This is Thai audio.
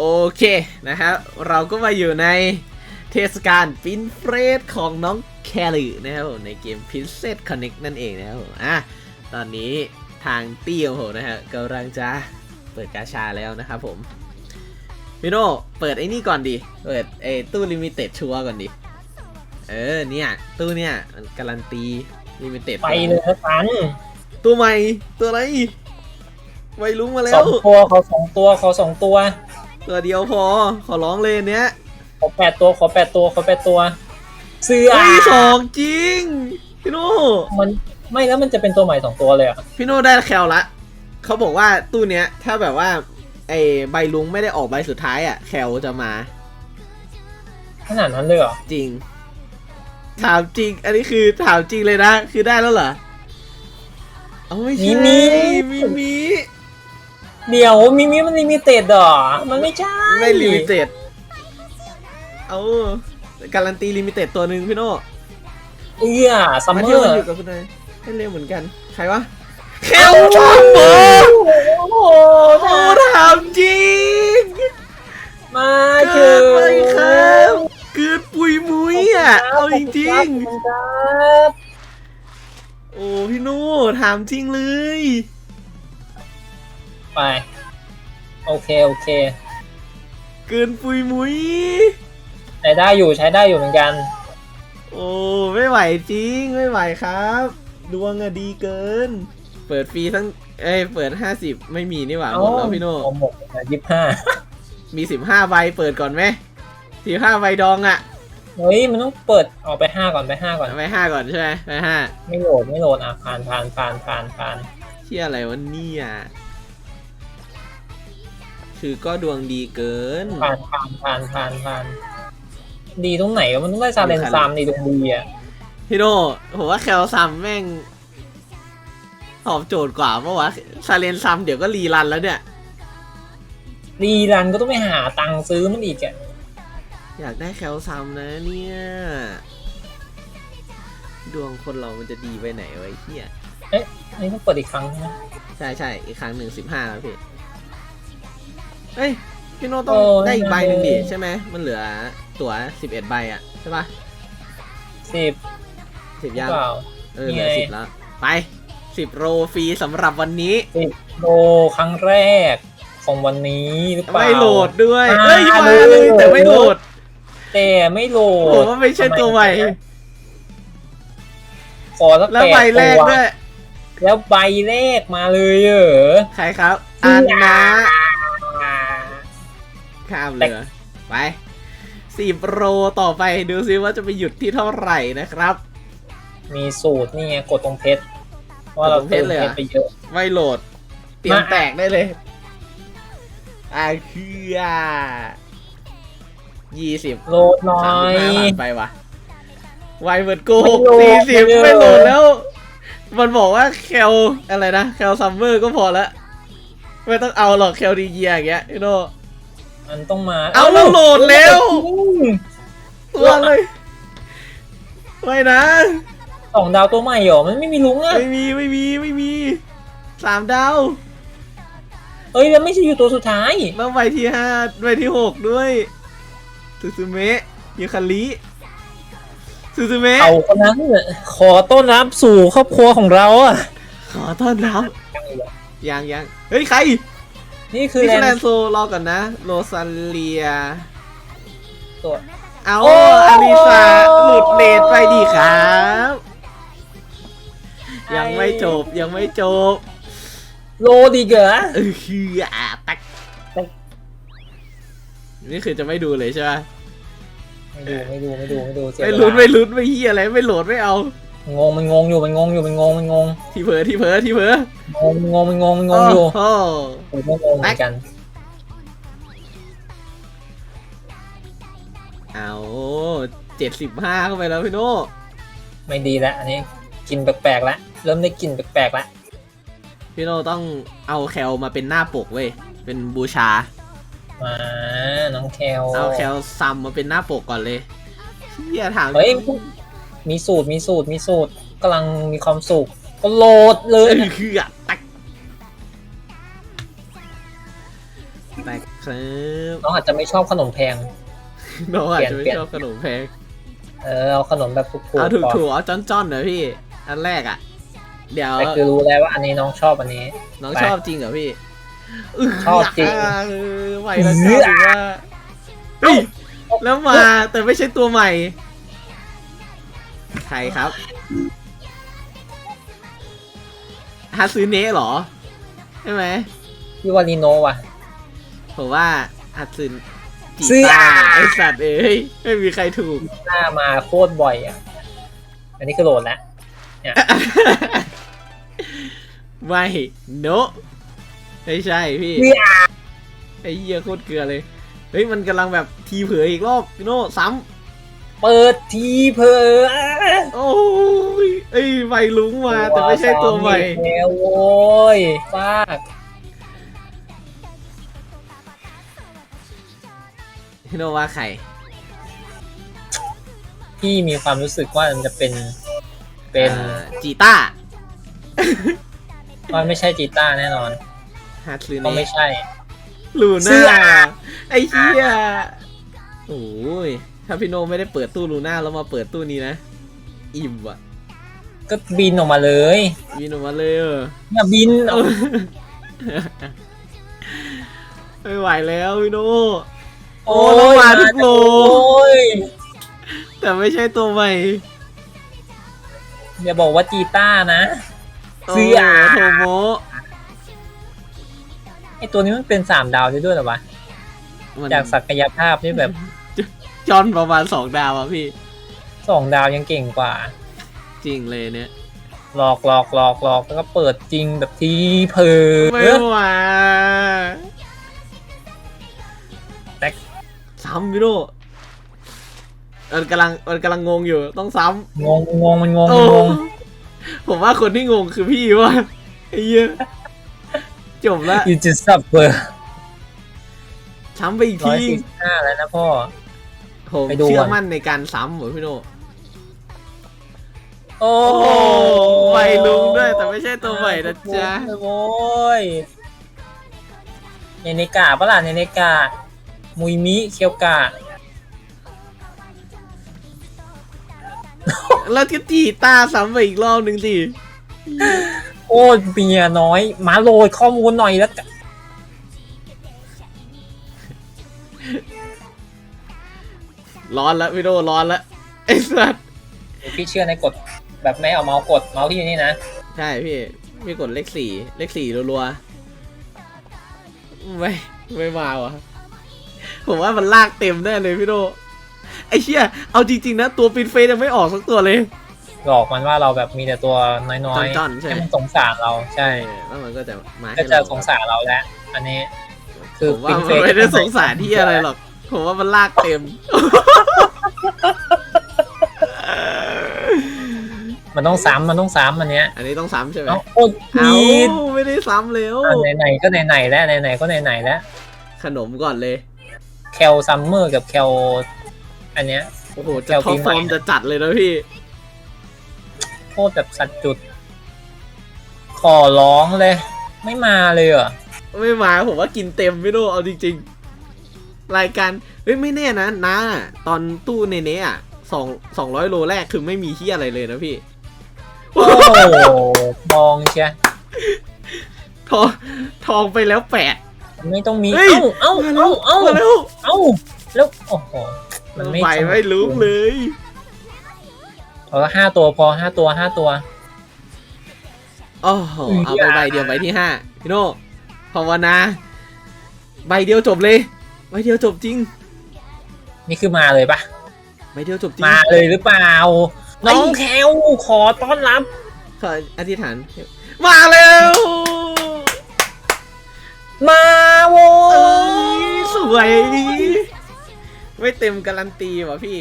โอเคนะครับเราก็มาอยู่ในเทศกาลฟินเฟรดของน้องแคลรี่นะครับผมในเกม Princess Connect นั่นเองนะครับผมอะตอนนี้ทางเตี้ยวผมนะฮะกำลังจะเปิดกาชาแล้วนะครับผมพี่โน่เปิดไอ้นี่ก่อนดิ เปิดไอ้ตู้ลิมิเต็ดชัวร์ก่อนดิ เออเนี่ยตู้เนี่ยมันการันตีลิมิเต็ดไปเลยนะสันตัวใหม่ตัวอะไรไวลุงมาแล้สอวงตัวขอสองตัวขอสองตัว ตัวเดียวพอ ขอร้องเลยอันเนี้ยขอแปดตัวขอแปดตัวขอแปดตัว เสื้อเฮ้ยสองจริง พี่โน่มันไม่แล้วมันจะเป็นตัวใหม่สองตัวเลยเหรอะพี่โน่ได้แคลละเขาบอกว่าตู้เนี้ย ถ้าแบบว่าไอใบลุงไม่ได้ออกใบสุดท้ายอะ แคลจะมา ขนาดนั้นเลยเหรอจริง ถามจริง อันนี้คือถามจริงเลยนะ คือได้แล้วเหรอเอาไม่ใช่มีมี เดี๋ยวมิมิมันลิมิเต็ดเหรอ มันไม่ใช่ ไม่ลิมิเต็ด เอาการันตีลิมิเต็ดตัวหนึ่งพี่โน่เอื้อซัมมาเมเที่ยวอกันร์อยู่กับคุณนายให้เร็วเหมือนกัน ใครวะแคลทอมโบโอ้โหโอ้ถามจริง มาเกิดไปครับเกิดปุยมุ้ยอะ เอาจริงๆครับๆโอ้พี่โน่ถามจริงเลย ไป โอเค โอเค เกินปุยมุ้ยใช้ได้อยู่ใช้ได้อยู่เหมือนกัน โอ้ไม่ไหวจริงไม่ไหวครับ ดวงอะดีเกิน เปิดฟรีทั้งเอ้ยเปิด50ไม่มีนี่หว่าหมดแล้วพี่โน่ผมหมดยี่สิบห้ามี15ใบเปิดก่อนไหม15ใบดองอะเฮ้ยมันต้องเปิดออกไปห้าก่อนไปห้าก่อนไปห้าก่อนใช่ไหมไปห้าไม่โหลดไม่โหลดอะผ่านผ่านผ่านผ่านผ่านเที่ยอะไรวะเนี่ย คือก็ดวงดีเกิน ผ่านผ่านผ่านผ่านผ่านดีตรงไหนวะมันต้องได้ซาเลนซามดีตรงดีอะพี่โน่ผมว่าแคลซัมแม่งตอบโจทย์กว่าเพราะว่าซาเลนซัมเดี๋ยวก็รีรันแล้วเนี่ย รีรันก็ต้องไปหาตังค์ซื้อมันอีกอะอยากได้แคลซัมนะเนี่ย ดวงคนเรามันจะดีไปไหนวะไอ้เหี้ยอันนี้ต้องเปิดอีกครั้งใช่ไหมใช่ใช่อีกครั้งหนึ่งสิบห้าแล้วพี่ เฮ้ยพี่โน่ต้องได้อีกใบหนึ่งดิใช่ไหมมันเหลือตั๋วสิบเอ็ดใบอะใช่ปะสิบสิบหรืยัองเปล่า เออนี่เหลืไงอสิบแล้วไปสิบโรฟรีสำหรับวันนี้สิบโลครั้งแรกของวันนี้หรือเปล่า ไม่โหลดด้วยมาเฮ้ยมาเลยเลยแต่ไม่โหลดแต่ไม่โหลผมดว่าไม่ใช่ตัวใหม่ขอสักแล้วแปดใบแรกตัวด้วย แล้วใบแรกมาเลยเหรอ ใครครับอันนะ ข้ามเรือไปสิบโรต่อไปดูซิว่าจะไปหยุดที่เท่าไหร่นะครับ มีสูตรนี่ไงกดตรงเพชรว่าเรากดตรงเพเติชมรเลยเหรอเพชรไปเยอะไม่โหลด เตรียมมาแตกได้เลยอ่าคืออะยี่สิบโหลดหน่อสามสิบยห้าผ่านไปว่ะไวเวิร์ดโกหกไม่สี่โหลสิบดไม่โหลดไม่โหลดแล้ว มันบอกว่าแคลอะไรนะ แคลซัมเมอร์ก็พอละ ไม่ต้องเอาหรอกแคลดีเยียอย่างเงี้ยพี่โน มันต้องมาเอาแล้วโหลดแล้วอืมตัวเลยไม่นะสองดาวตัวใหม่เหรอ มันไม่มีลุงอะไม่มีไม่มีไม่มีสามดาวเอ้ยแล้วไม่ใช่อยู่ตัวสุดท้ายแล้วใบที่ห้าใบที่หกด้วยซูซูเมะยูคาริซูซูเมะเอาคนนั้นน่ะขอต้อนรับสู่ครอบครัวของเราอะขอต้อนรับยังยังเฮ้ยใคร นี่คือนี่แลคือแลนนด์โซรอก่อนนะ โรซันเลีย ตัว เอาโอ้ อาริซาหลุดเลดไปดีครับ ยังไม่จบยังไม่จบโลดีเกอเออคืออะตักนี่คือจะไม่ดูเลยใช่ไหมไม่ดูไม่ดูไม่ดูไม่ดูเสียไม่เวลุ้นลา ไม่ลุ้นไม่เฮียอะไรไม่โหลดไม่เอา งงมันงงอยู่มันงงอยู่มันงงมันงงที่เผลอที่เผลอที่เผลองงมันงงมันงงมันงงอยู่โอ้โหผมก็งงเหมือนกันเอาเจ็ดสิบห้าเข้าไปแล้วพี่โน่ไม่ดีแล้วอันนี้กินแปลกๆแล้วเริ่มได้กลินแปลกๆแล้วพี่โน่ต้องเอาแคลมาเป็นหน้าปกเว้ยเป็นบูชามาน้องแคลเอาแคลซัมมาเป็นหน้าปกก่อนเลยเฮียถามเฮ้ย มีสูตร มีสูตร มีสูตรกำลังมีความสุขก็โหลดเลเอยอคืออะตักแตกขครับน้องอาจจะไม่ชอบขนมแพงน้องอาจจะไม่เปลี่ยนชอบขนมแพง เออเอาขนมแบบถูกๆเอาถูกก่อนถูกๆเอาจ้อนจ้อนๆเหรอพี่ อันแรกอะ เดี๋ยวแต่คือรู้แล้วว่าอันนี้น้องชอบอันนี้ น้องไปชอบจริงเหรอพี่ชอบจริงเออไหวแล้วจ้าถือว่าเฮ้ยแล้วมาแต่ไม่ใช่ตัวใหม่ ใครครับฮาซูเนะเหรอ ใช่ไหมพี่วาริโนว่ะ ผมว่าฮาซึนจีเสื้อตาไอสัตว์เอ้ยไม่มีใครถูก หน้ามาโคตรบ่อยอะ อันนี้คือโหลดแล้วไม่โนไม่ใช่พี่ เสื้อไอ้เหี้ยโคตรเกลือเลย เฮ้ยมันกำลังแบบทีเผยอีกรอบพี่โน่ซ้ เปิดทีเพอำโอ้ยเอ้ยไวลุงมาแต่ไม่ใช่ตัวใหม่แล้วโว้ยฟากพี่โน่ว่าใครพี่มีความรู้สึกว่ามันจะเป็นเป็นอ่าจีต้าว่าไม่ใช่จีต้าแน่นอนฮาซึก็ไม่เนะใช่ลูเสื้น่าอไอ้เหี้ย โอ้ยถ้าพี่โน่ไม่ได้เปิดตู้ลูน่าแล้วมาเปิดตู้นี้นะ อิ่มอะ ก็บินออกมาเลยวินออกมาเลยเอออย่าบินออกไม่ไหวแล้วพี่โน่โอ้โอ้ยมาทุกโล โอ้ยแต่ไม่ใช่ตัวใหม่อย่าบอกว่าจีต้านะ เสื้อโโทโม ไอตัวนี้มันเป็นสามดาวได้ด้วยเหรอวะ มันจากศักยภาพนี่แบบจอนประมาณสองดาวอะพี่ สองดาวยังเก่งกว่า จริงเลยเนี่ยหลอกหลอกหลอกหลอกแล้วก็เปิดจริงแบบทีเพอไม่ไหวแต่ซ้ำพี่โน่มันกำลังมันกำลังงงอยู่ต้องซ้งงงงมันงงำโอ้งงผมว่าคนที่งงคือพี่ว่าไอ้เหี้ยจบละยูจิสับเบอร์ ซ้ำไปอีกร้อยทีสี่สิบห้าแล้วนะพ่อ ผมไปดู เชื่อก่อนมั่นในการซ้ำเหรอพี่โน่โอ้โอ้ใบลุงด้วย แต่ไม่ใช่ตัวใหม่นะจ๊ะโอ้ยเนเนกาปะล่ะเนเนกามุยมิเคียวกะแล้วก็จีต้าซ้ำไปอีกรอบหนึ่งสิ โอ้ยเมียน้อย มาโรยข้อมูลหน่อยแล้วกัน ร้อนแล้วพี่โน่ร้อนแล้วไอ้สัสพี่เชื่อในกฎแบบไม่เอาเมาส์กดเมาส์พี่นี่นะใช่พี่พี่กดเลขสี่เลขสี่รัวๆไม่ไม่มาวะผมว่ามันลากเต็มแน่เลยพี่โน่ไอ้เชี่ยเอาจริงๆนะตัวปินเฟสยังไม่ออกสักตัวเลยหลอกมันว่าเราแบบมีแต่ตัวน้อยจอนๆใช่ไหมให้มันสงสารเราใช่แล้วมันก็จะมาก็ให้จะเราสงสารเราแล้วอันนี้คือผมว่าปิมันเฟสไม่ได้สงสารที่อะไรหรอก ผมว่ามันลากเต็ม มันต้องซ้ำมันต้องซ้ำอันเนี้ยอันนี้ต้องซ้ำใช่ไหมเอาโอ้ยเอาผิดไม่ได้ซ้ำแล้วอะไหนๆก็ไหนๆแล้วไหนๆก็ไหนๆแล้วขนมก่อนเลย แคลซัมเมอร์กับแคลอันเนี้ย โอ้โห จะแก้วท็อปีปใหม่ฟอร์มจะจัดเลยนะพี่ โคตรแบบสัดจุด ขอร้องเลย ไม่มาเลยเหรอ ไม่มาผมว่ากินเต็มพี่โนเอาจริงๆ รายการเฮ้ยไม่แน่นะนะตอนตู้เนเน่อะสองสองร้อยโลแรกคือไม่มีที่อะไรเลยนะพี่โอ้โหมองเชียทองทองไปแล้วแปดไม่ต้องมีเฮ้ยเอ้ามาแล้เอ้าวเอ้ามาแล้วเอ้าแล้วโอ้โหมันไม่ไปไม่รู้เลยเออห้าตัวพอห้าตัวห้าตัวโอ้โหเอาไปใบเดียวใบที่ห้าพี่โนภาวนาใบเดียวจบเลย ใบเดียวจบจริงนี่คือมาเลยปะใบเดียวจบจริงมาเลยหรือเปล่า น้องแคลขอต้อนรับขออธิษฐาน มาแล้วมาโว้เอ้ยยสวยไม่เต็มการันตีว่ะพี่